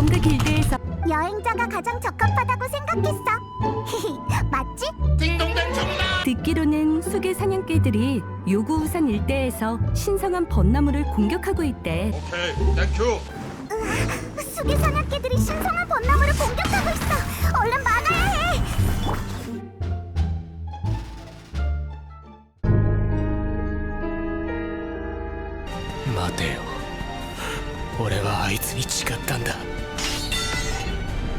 왕가 길드에서 여행자가 가장 적합하다고 생각했어. 맞지? 딩동댕 정답! 듣기로는 수개 사냥개들이 요구우산 일대에서 신성한 벚나무를 공격하고 있대. 오케이, 땡큐! 수기 사냥개들이 신성한 벚나무를 공격하고 있어. 얼른 막아야 해. 待てよ 俺はあいつに違ったんだ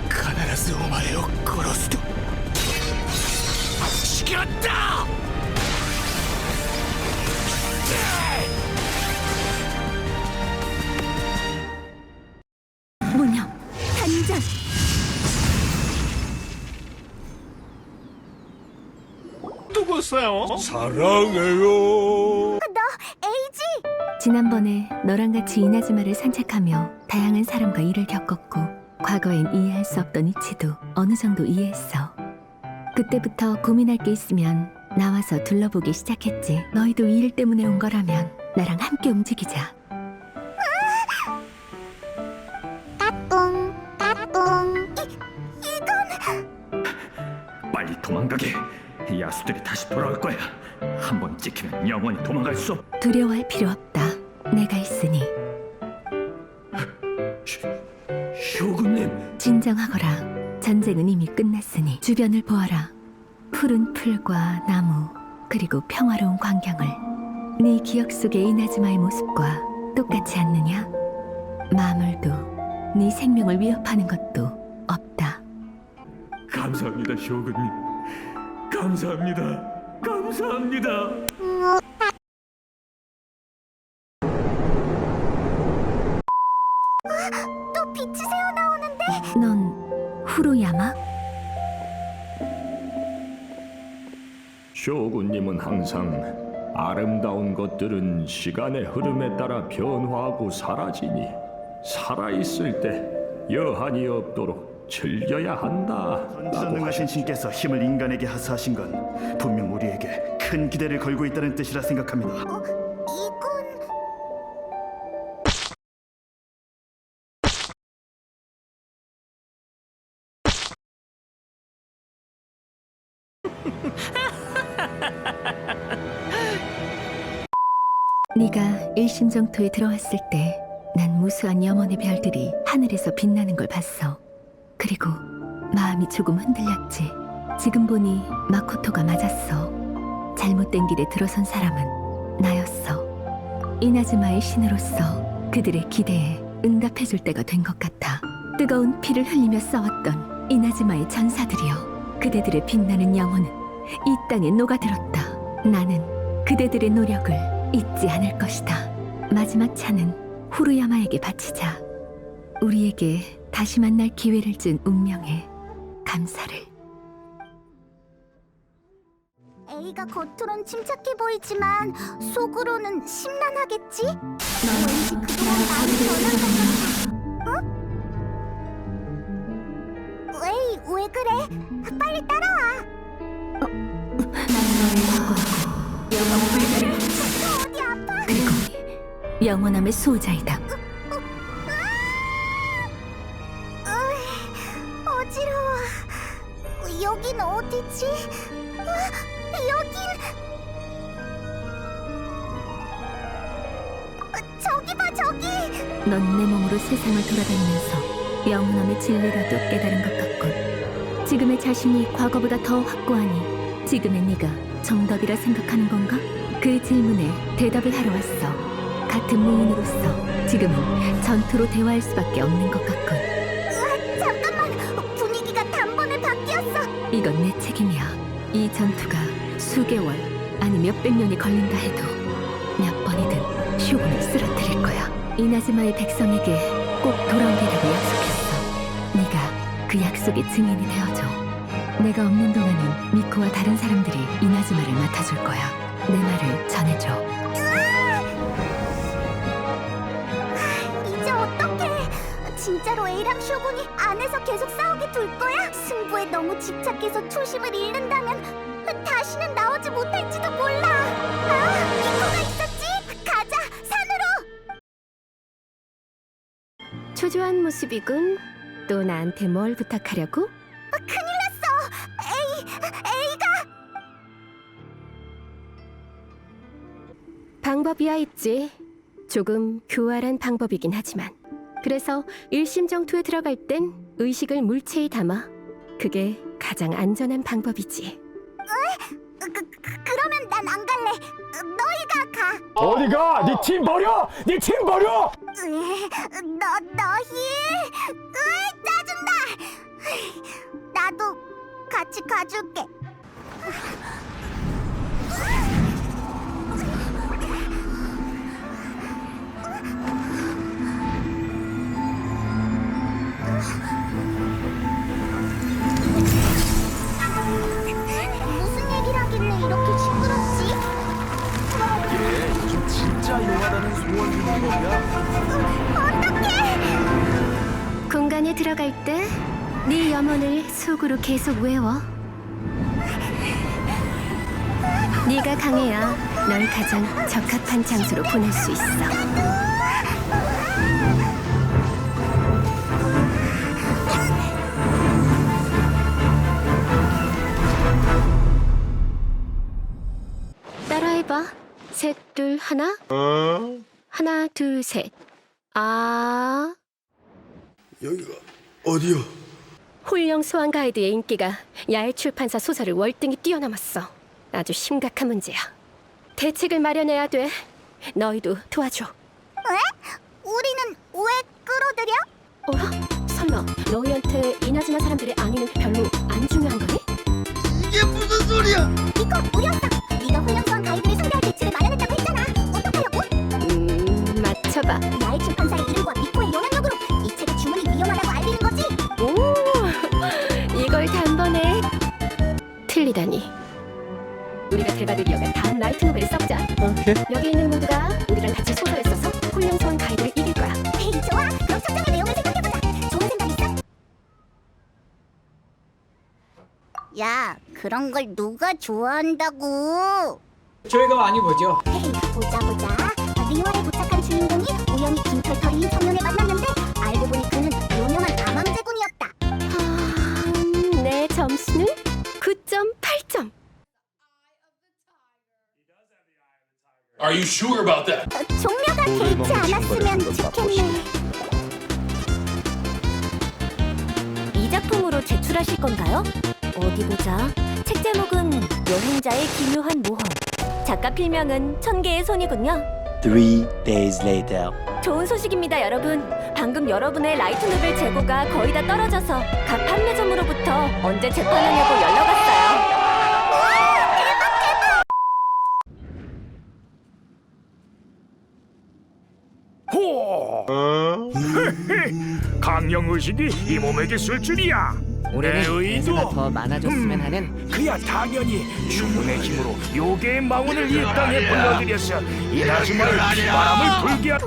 必ずお前を殺すと誓った！ 무념 단전 누구세요? 사랑해요 너 에이지? 지난번에 너랑 같이 이나즈마를 산책하며 다양한 사람과 일을 겪었고 과거엔 이해할 수 없던 이치도 어느 정도 이해했어. 그때부터 고민할 게 있으면 나와서 둘러보기 시작했지. 너희도 이 일 때문에 온 거라면 나랑 함께 움직이자. 까꿍 까꿍. 빨리 도망가게. 야수들이 다시 돌아올 거야. 한번 찍히면 영원히 도망갈 수 없. 두려워할 필요 없다. 내가 있으니 효군님, 진정하거라. 전쟁은 이미 끝났으니 주변을 보아라. 푸른 풀과 나무 그리고 평화로운 광경을 네 기억 속의 이나즈마의 모습과 똑같지 않느냐? 마물도 네 생명을 위협하는 것도 없다. 감사합니다, 효군님. 감사합니다. 감사합니다. 쇼군님은 항상 아름다운 것들은 시간의 흐름에 따라 변화하고 사라지니 살아있을 때 여한이 없도록 즐겨야 한다. 라고 전지전능하신 신께서 힘을 인간에게 하사하신 건 분명 우리에게 큰 기대를 걸고 있다는 뜻이라 생각합니다. 어, 이건 네가 일심정토에 들어왔을 때 난 무수한 염원의 별들이 하늘에서 빛나는 걸 봤어. 그리고 마음이 조금 흔들렸지. 지금 보니 마코토가 맞았어. 잘못된 길에 들어선 사람은 나였어. 이나즈마의 신으로서 그들의 기대에 응답해줄 때가 된 것 같아. 뜨거운 피를 흘리며 싸웠던 이나즈마의 전사들이여. 그대들의 빛나는 영혼은 이 땅에 녹아들었다. 나는 그대들의 노력을 잊지 않을 것이다. 마지막 차는 후루야마에게 바치자. 우리에게 다시 만날 기회를 준 운명에 감사를. A가 겉으론 침착해 보이지만 속으로는 심란하겠지? 왠지 그동안 많이 변한 것 같아. 에이, 왜 그래? 빨리 따라와. 아파? 그리고 영원함의 수호자이다. 어지러워. 여긴 어디지? 아, 여긴 어, 저기 봐 저기. 넌 내 몸으로 세상을 돌아다니면서 영원함의 진리라도 깨달은 것 같군. 지금의 자신이 과거보다 더 확고하니 지금의 네가 정답이라 생각하는 건가? 그 질문에 대답을 하러 왔어. 같은 무인으로서 지금은 전투로 대화할 수밖에 없는 것 같군. 으아, 잠깐만 분위기가 단번에 바뀌었어. 이건 내 책임이야. 이 전투가 수개월 아니 몇백 년이 걸린다 해도 몇 번이든 쇼군을 쓰러뜨릴 거야. 이나즈마의 백성에게 꼭 돌아오리라고 약속했어. 네가 그 약속의 증인이 되어줘. 내가 없는 동안은 미코와 다른 사람들이 이나즈마를 맡아줄 거야. 내 말을 전해줘. 이제 어떡해? 진짜로 A랑 쇼군이 안에서 계속 싸우게 둘 거야? 승부에 너무 집착해서 초심을 잃는다면 다시는 나오지 못할지도 몰라. 아, 미코가 있었지? 가자, 산으로. 초조한 모습이군. 또 나한테 뭘 부탁하려고? 큰일 방법이야 있지. 조금 교활한 방법이긴 하지만. 그래서 일심정토에 들어갈 땐 의식을 물체에 담아. 그게 가장 안전한 방법이지. 그, 그, 그러면 난 안 갈래. 너희가 가. 어디가? 네 팀 버려! 네 팀 버려! 으, 너 너희. 으이 짜증나. 나도 같이 가줄게. 네 염원을 속으로 계속 외워. 네가 강해야 널 가장 적합한 장소로 보낼 수 있어. 따라해봐. 셋, 둘, 하나. 하나, 둘, 셋. 아. 여기가 어디요? 홀령 소환 가이드의 인기가 야외 출판사 소설을 월등히 뛰어넘었어. 아주 심각한 문제야. 대책을 마련해야 돼. 너희도 도와줘. 왜? 우리는 왜 끌어들여? 어라? 설마 너희한테 이나즈마 사람들의 안위는 별로 안 중요한 거니? 이게 무슨 소리야? 이거 무리였어. 네가 훈련소한 가이드를 상대할 대책을 마련했다 틀리다니. 우리가 대바들이어가 다음 라이트 노벨을 써보자. 여기 있는 모두가 우리랑 같이 소설을 써서 소환 가이드를 이길 거야. 에이 좋아. 그럼 책장의 내용을 생각해보자. 좋은 생각 있어? 야, 그런 걸 누가 좋아한다고? 저희가 많이 보죠. 에이, 보자 보자. You sure about that? 어, 종료가 개의치 않았으면 좋겠네. 이 작품으로 제출하실 건가요? 어디 보자. 책 제목은 여행자의 기묘한 모험. 작가 필명은 천 개의 손이군요. Three days later. 좋은 소식입니다, 여러분. 방금 여러분의 라이트 노벨 재고가 거의 다 떨어져서 각 판매점으로부터 언제 재판하냐고 연락 왔어요. 강령 의식이 이 몸에게 쓸 줄이야. 올해는 내 의도? 대사가 더 많아졌으면 하는 그야 당연히 주문의 힘으로 요괴의 망원을 이 땅에 불러들여서 이나즈마의 바람을 불게 하...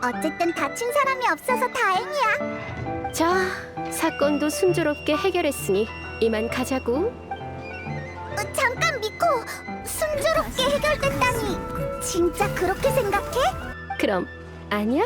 어쨌든 다친 사람이 없어서 다행이야. 자, 사건도 순조롭게 해결했으니 이만 가자고. 어, 잠깐 미코, 순조롭게 해결됐다니. 진짜 그렇게 생각해? 그럼 아니야?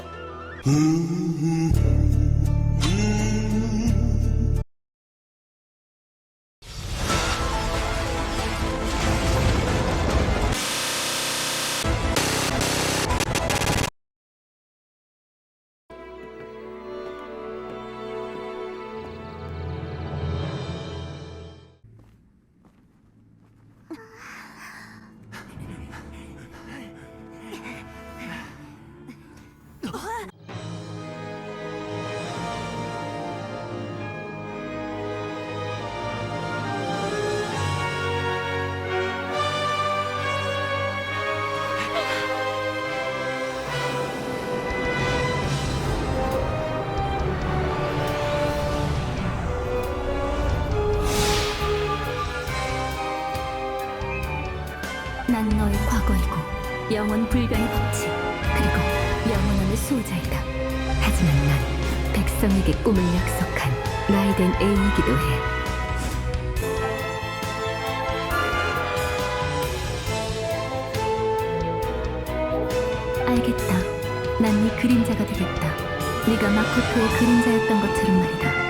난 너의 과거이고 영원 불변의 법칙 그리고 영원함의 수호자이다. 하지만 난 백성에게 꿈을 약속한 나이된 애인이기도 해. 알겠다. 난 네 그림자가 되겠다. 네가 마코토의 그림자였던 것처럼 말이다.